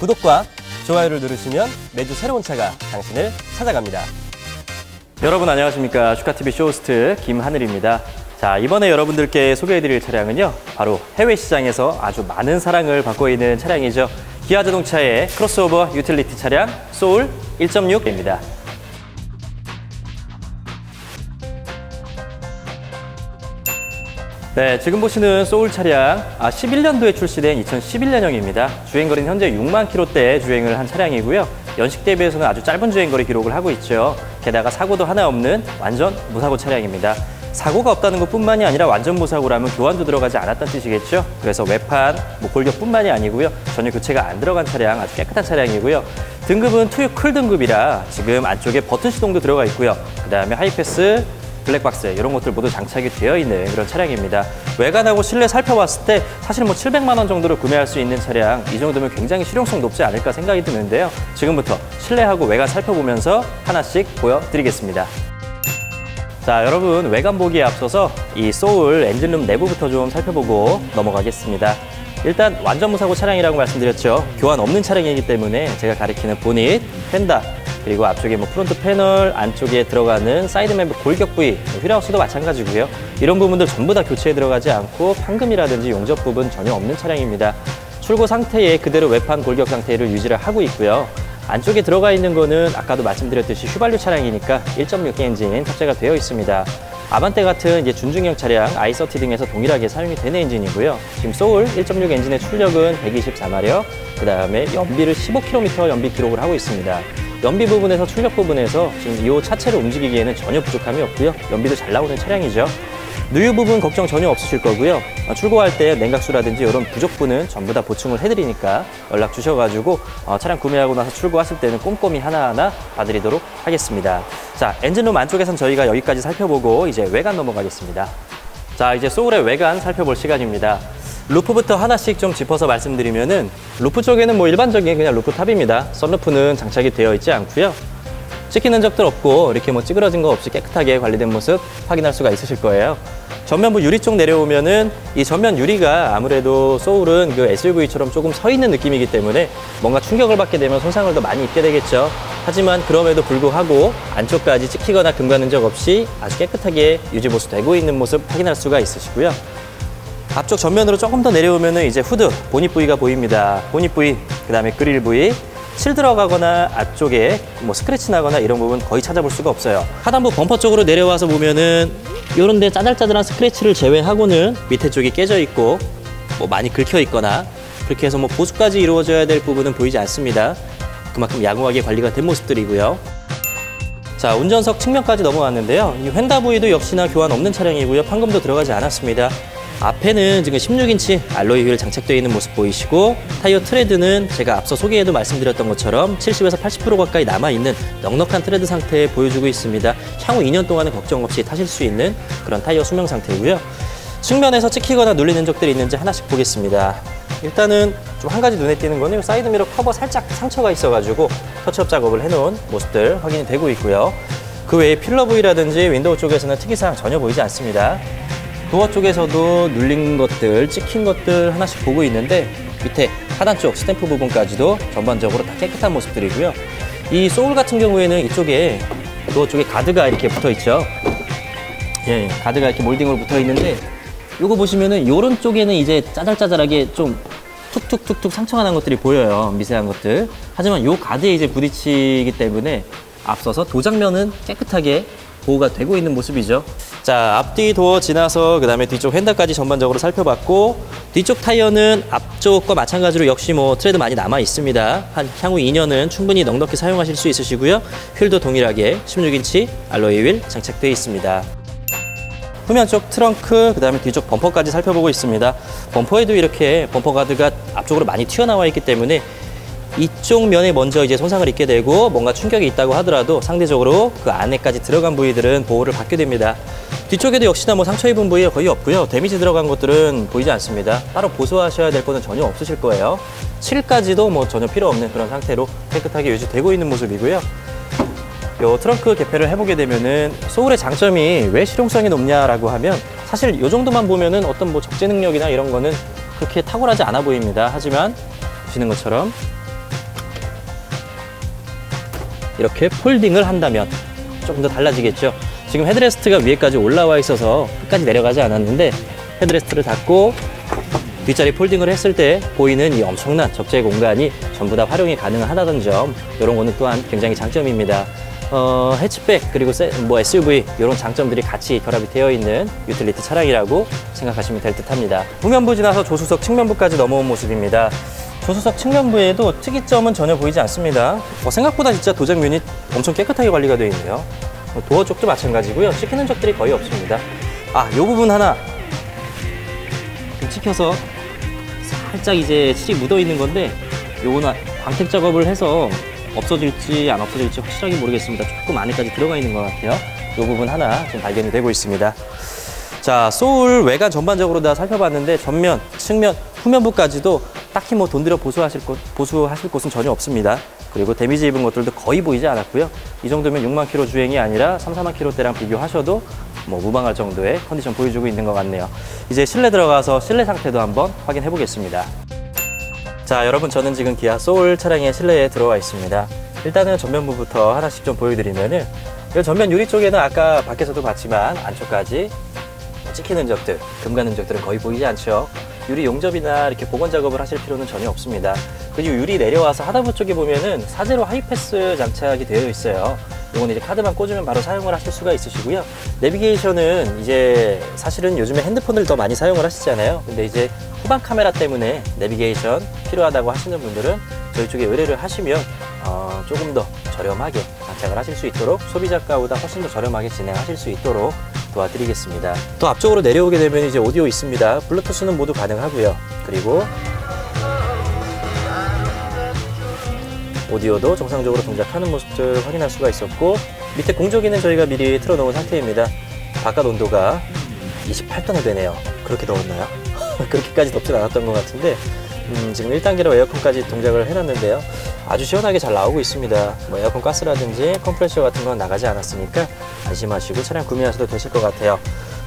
구독과 좋아요를 누르시면 매주 새로운 차가 당신을 찾아갑니다. 여러분 안녕하십니까 슈카TV 쇼호스트 김하늘입니다. 자 이번에 여러분들께 소개해드릴 차량은요 바로 해외 시장에서 아주 많은 사랑을 받고 있는 차량이죠 기아 자동차의 크로스오버 유틸리티 차량 소울 1.6입니다. 네, 지금 보시는 소울 차량 아, 11년도에 출시된 2011년형입니다. 주행거리는 현재 6만 킬로대 주행을 한 차량이고요. 연식 대비해서는 아주 짧은 주행거리 기록을 하고 있죠. 게다가 사고도 하나 없는 완전 무사고 차량입니다. 사고가 없다는 것뿐만이 아니라 완전 무사고라면 교환도 들어가지 않았다는 뜻이겠죠. 그래서 외판, 뭐 골격뿐만이 아니고요. 전혀 교체가 안 들어간 차량, 아주 깨끗한 차량이고요. 등급은 투유 클 등급이라 지금 안쪽에 버튼 시동도 들어가 있고요. 그 다음에 하이패스, 블랙박스 이런 것들 모두 장착이 되어 있는 그런 차량입니다. 외관하고 실내 살펴봤을 때 사실 뭐 700만 원 정도로 구매할 수 있는 차량 이 정도면 굉장히 실용성 높지 않을까 생각이 드는데요. 지금부터 실내하고 외관 살펴보면서 하나씩 보여드리겠습니다. 자, 여러분 외관 보기에 앞서서 이 소울 엔진룸 내부부터 좀 살펴보고 넘어가겠습니다. 일단 완전 무사고 차량이라고 말씀드렸죠. 교환 없는 차량이기 때문에 제가 가리키는 보닛, 펜다, 그리고 앞쪽에 뭐 프론트 패널, 안쪽에 들어가는 사이드 맵 골격 부위, 휠하우스도 마찬가지고요. 이런 부분들 전부 다 교체에 들어가지 않고 판금이라든지 용접 부분 전혀 없는 차량입니다. 출고 상태에 그대로 외판 골격 상태를 유지를 하고 있고요. 안쪽에 들어가 있는 거는 아까도 말씀드렸듯이 휘발유 차량이니까 1.6 엔진 탑재가 되어 있습니다. 아반떼 같은 이제 준중형 차량 i30 등에서 동일하게 사용이 되는 엔진이고요. 지금 소울 1.6 엔진의 출력은 124마력, 그 다음에 연비를 15km 연비 기록을 하고 있습니다. 연비 부분에서 출력 부분에서 지금 이 차체를 움직이기에는 전혀 부족함이 없고요. 연비도 잘 나오는 차량이죠. 누유 부분 걱정 전혀 없으실 거고요. 어, 출고할 때 냉각수라든지 이런 부족분은 전부 다 보충을 해드리니까 연락 주셔가지고 어, 차량 구매하고 나서 출고하실 때는 꼼꼼히 하나하나 봐드리도록 하겠습니다. 자, 엔진룸 안쪽에선 저희가 여기까지 살펴보고 이제 외관 넘어가겠습니다. 자, 이제 소울의 외관 살펴볼 시간입니다. 루프부터 하나씩 좀 짚어서 말씀드리면은 루프 쪽에는 뭐 일반적인 그냥 루프 탑입니다. 썬루프는 장착이 되어 있지 않고요. 찍히는 적들 없고 이렇게 뭐 찌그러진 거 없이 깨끗하게 관리된 모습 확인할 수가 있으실 거예요. 전면부 유리 쪽 내려오면은 이 전면 유리가 아무래도 소울은 그 SUV처럼 조금 서 있는 느낌이기 때문에 뭔가 충격을 받게 되면 손상을 더 많이 입게 되겠죠. 하지만 그럼에도 불구하고 안쪽까지 찍히거나 금가 는 적 없이 아주 깨끗하게 유지 보수되고 있는 모습 확인할 수가 있으시고요. 앞쪽 전면으로 조금 더 내려오면은 이제 후드, 보닛 부위가 보입니다. 보닛 부위, 그 다음에 그릴 부위, 칠 들어가거나 앞쪽에 뭐 스크래치 나거나 이런 부분 거의 찾아볼 수가 없어요. 하단부 범퍼 쪽으로 내려와서 보면은 이런 데 짜잘짜잘한 스크래치를 제외하고는 밑에 쪽이 깨져 있고 뭐 많이 긁혀 있거나 그렇게 해서 뭐 보수까지 이루어져야 될 부분은 보이지 않습니다. 그만큼 양호하게 관리가 된 모습들이고요. 자, 운전석 측면까지 넘어왔는데요. 이 휀다 부위도 역시나 교환 없는 차량이고요. 판금도 들어가지 않았습니다. 앞에는 지금 16인치 알로이 휠 장착되어 있는 모습 보이시고 타이어 트레드는 제가 앞서 소개에도 말씀드렸던 것처럼 70에서 80% 가까이 남아있는 넉넉한 트레드 상태 보여주고 있습니다. 향후 2년 동안은 걱정 없이 타실 수 있는 그런 타이어 수명 상태이고요. 측면에서 찍히거나 눌리는 적들이 있는지 하나씩 보겠습니다. 일단은 좀 한 가지 눈에 띄는 거는 사이드미러 커버 살짝 상처가 있어가지고 터치업 작업을 해놓은 모습들 확인이 되고 있고요. 그 외에 필러 부위라든지 윈도우 쪽에서는 특이사항 전혀 보이지 않습니다. 도어 쪽에서도 눌린 것들, 찍힌 것들 하나씩 보고 있는데 밑에 하단 쪽 스탬프 부분까지도 전반적으로 다 깨끗한 모습들이고요. 이 소울 같은 경우에는 이쪽에 도어 쪽에 가드가 이렇게 붙어 있죠. 예, 가드가 이렇게 몰딩으로 붙어 있는데 이거 보시면은 이런 쪽에는 이제 짜잘짜잘하게 좀 툭툭툭툭 상처가 난 것들이 보여요. 미세한 것들. 하지만 이 가드에 이제 부딪히기 때문에 앞서서 도장면은 깨끗하게 보호가 되고 있는 모습이죠. 자, 앞뒤 도어 지나서 그 다음에 뒤쪽 핸들까지 전반적으로 살펴봤고 뒤쪽 타이어는 앞쪽과 마찬가지로 역시 뭐 트레드 많이 남아 있습니다. 한 향후 2년은 충분히 넉넉히 사용하실 수 있으시고요. 휠도 동일하게 16인치 알로이 휠 장착되어 있습니다. 후면 쪽 트렁크, 그 다음에 뒤쪽 범퍼까지 살펴보고 있습니다. 범퍼에도 이렇게 범퍼 가드가 앞쪽으로 많이 튀어나와 있기 때문에 이쪽 면에 먼저 이제 손상을 입게 되고 뭔가 충격이 있다고 하더라도 상대적으로 그 안에까지 들어간 부위들은 보호를 받게 됩니다. 뒤쪽에도 역시나 뭐 상처 입은 부위가 거의 없고요. 데미지 들어간 것들은 보이지 않습니다. 따로 보수하셔야 될 거는 전혀 없으실 거예요. 칠까지도 뭐 전혀 필요 없는 그런 상태로 깨끗하게 유지되고 있는 모습이고요. 요 트렁크 개폐를 해보게 되면은 소울의 장점이 왜 실용성이 높냐라고 하면 사실 요 정도만 보면은 어떤 뭐 적재 능력이나 이런 거는 그렇게 탁월하지 않아 보입니다. 하지만 보시는 것처럼 이렇게 폴딩을 한다면 조금 더 달라지겠죠. 지금 헤드레스트가 위에까지 올라와 있어서 끝까지 내려가지 않았는데 헤드레스트를 닫고 뒷자리 폴딩을 했을 때 보이는 이 엄청난 적재 공간이 전부 다 활용이 가능하다는 점 이런 거는 또한 굉장히 장점입니다. 어, 해치백 그리고 세, 뭐 SUV 이런 장점들이 같이 결합이 되어 있는 유틸리티 차량이라고 생각하시면 될 듯합니다. 후면부 지나서 조수석 측면부까지 넘어온 모습입니다. 조수석 측면부에도 특이점은 전혀 보이지 않습니다. 어, 생각보다 진짜 도장 유닛 엄청 깨끗하게 관리가 되어 있네요. 어, 도어 쪽도 마찬가지고요. 찍히는 적들이 거의 없습니다. 아, 이 부분 하나 좀 찍혀서 살짝 이제 칠이 묻어 있는 건데 요거는 광택 작업을 해서 없어질지 안 없어질지 확실하게 모르겠습니다. 조금 안에까지 들어가 있는 것 같아요. 이 부분 하나 좀 발견이 되고 있습니다. 자, 소울 외관 전반적으로 다 살펴봤는데 전면, 측면, 후면부까지도 딱히 뭐 돈 들여 보수하실 곳, 보수하실 곳은 전혀 없습니다. 그리고 데미지 입은 것들도 거의 보이지 않았고요. 이 정도면 6만 킬로 주행이 아니라 3, 4만 킬로 대랑 비교하셔도 뭐 무방할 정도의 컨디션 보여주고 있는 것 같네요. 이제 실내 들어가서 실내 상태도 한번 확인해 보겠습니다. 자, 여러분 저는 지금 기아 소울 차량의 실내에 들어와 있습니다. 일단은 전면부부터 하나씩 좀 보여드리면은 이 전면 유리 쪽에는 아까 밖에서도 봤지만 안쪽까지 찍히는 적들, 금 가는 적들은 거의 보이지 않죠. 유리 용접이나 이렇게 복원 작업을 하실 필요는 전혀 없습니다. 그리고 유리 내려와서 하단부 쪽에 보면은 사제로 하이패스 장착이 되어 있어요. 이건 이제 카드만 꽂으면 바로 사용을 하실 수가 있으시고요. 내비게이션은 이제 사실은 요즘에 핸드폰을 더 많이 사용을 하시잖아요. 근데 이제 후방 카메라 때문에 내비게이션 필요하다고 하시는 분들은 저희 쪽에 의뢰를 하시면 어, 조금 더 저렴하게 장착을 하실 수 있도록 소비자가보다 훨씬 더 저렴하게 진행하실 수 있도록 도와드리겠습니다. 또 앞쪽으로 내려오게 되면 이제 오디오 있습니다. 블루투스는 모두 가능하고요. 그리고 오디오도 정상적으로 동작하는 모습들 확인할 수가 있었고 밑에 공조기는 저희가 미리 틀어놓은 상태입니다. 바깥 온도가 28도나 되네요. 그렇게 더웠나요? 그렇게까지 덥진 않았던 것 같은데 음, 지금 1단계로 에어컨까지 동작을 해놨는데요. 아주 시원하게 잘 나오고 있습니다. 뭐 에어컨 가스라든지 컴프레셔 같은 건 나가지 않았으니까 안심하시고 차량 구매하셔도 되실 것 같아요.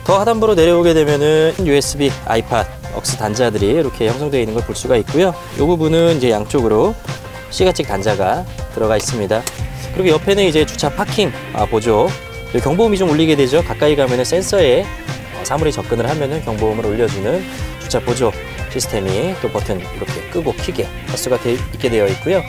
더 하단부로 내려오게 되면은 USB, 아이팟, 억스 단자들이 이렇게 형성되어 있는 걸 볼 수가 있고요. 이 부분은 이제 양쪽으로 C가찍 단자가 들어가 있습니다. 그리고 옆에는 이제 주차 파킹 아, 보조. 경보음이 좀 울리게 되죠. 가까이 가면은 센서에 어, 사물이 접근을 하면은 경보음을 울려주는 주차 보조 시스템이 또 버튼 이렇게 끄고 키게 할 수가 되, 있게 되어 있고요.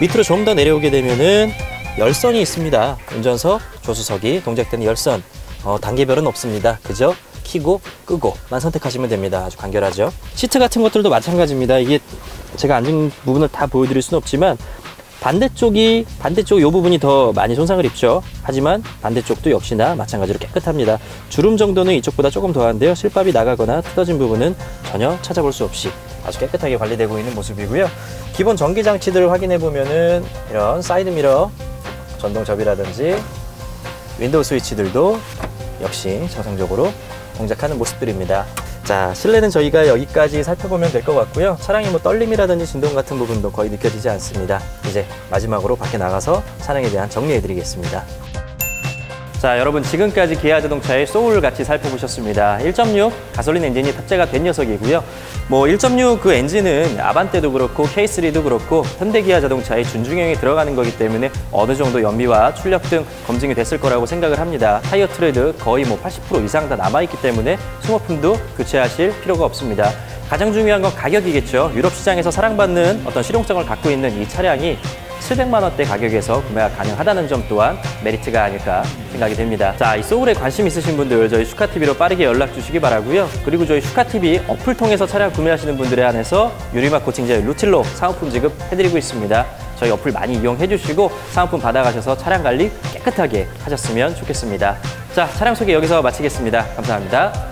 밑으로 좀 더 내려오게 되면은 열선이 있습니다. 운전석, 조수석이 동작되는 열선. 어, 단계별은 없습니다. 그죠? 키고 끄고만 선택하시면 됩니다. 아주 간결하죠. 시트 같은 것들도 마찬가지입니다. 이게 제가 앉은 부분을 다 보여드릴 수는 없지만 반대쪽이 반대쪽 이 부분이 더 많이 손상을 입죠. 하지만 반대쪽도 역시나 마찬가지로 깨끗합니다. 주름 정도는 이쪽보다 조금 더한데요. 실밥이 나가거나 뜯어진 부분은 전혀 찾아볼 수 없이 아주 깨끗하게 관리되고 있는 모습이고요. 기본 전기 장치들을 확인해 보면은 이런 사이드 미러, 전동 접이라든지 윈도우 스위치들도 역시 정상적으로 동작하는 모습들입니다. 자, 실내는 저희가 여기까지 살펴보면 될 것 같고요. 차량이 뭐 떨림이라든지 진동 같은 부분도 거의 느껴지지 않습니다. 이제 마지막으로 밖에 나가서 차량에 대한 정리해 드리겠습니다. 자, 여러분 지금까지 기아 자동차의 소울 같이 살펴보셨습니다. 1.6 가솔린 엔진이 탑재가 된 녀석이고요. 뭐 1.6 그 엔진은 아반떼도 그렇고 K3도 그렇고 현대기아 자동차의 준중형이 들어가는 거기 때문에 어느 정도 연비와 출력 등 검증이 됐을 거라고 생각을 합니다. 타이어 트레드 거의 뭐 80% 이상 다 남아있기 때문에 소모품도 교체하실 필요가 없습니다. 가장 중요한 건 가격이겠죠. 유럽 시장에서 사랑받는 어떤 실용성을 갖고 있는 이 차량이 700만 원대 가격에서 구매가 가능하다는 점 또한 메리트가 아닐까 생각이 됩니다. 자, 이 소울에 관심 있으신 분들 저희 슈카TV로 빠르게 연락 주시기 바라고요. 그리고 저희 슈카TV 어플 통해서 차량 구매하시는 분들에 한해서 유리막 코팅제 루틸로 사은품 지급해드리고 있습니다. 저희 어플 많이 이용해 주시고 사은품 받아가셔서 차량 관리 깨끗하게 하셨으면 좋겠습니다. 자, 차량 소개 여기서 마치겠습니다. 감사합니다.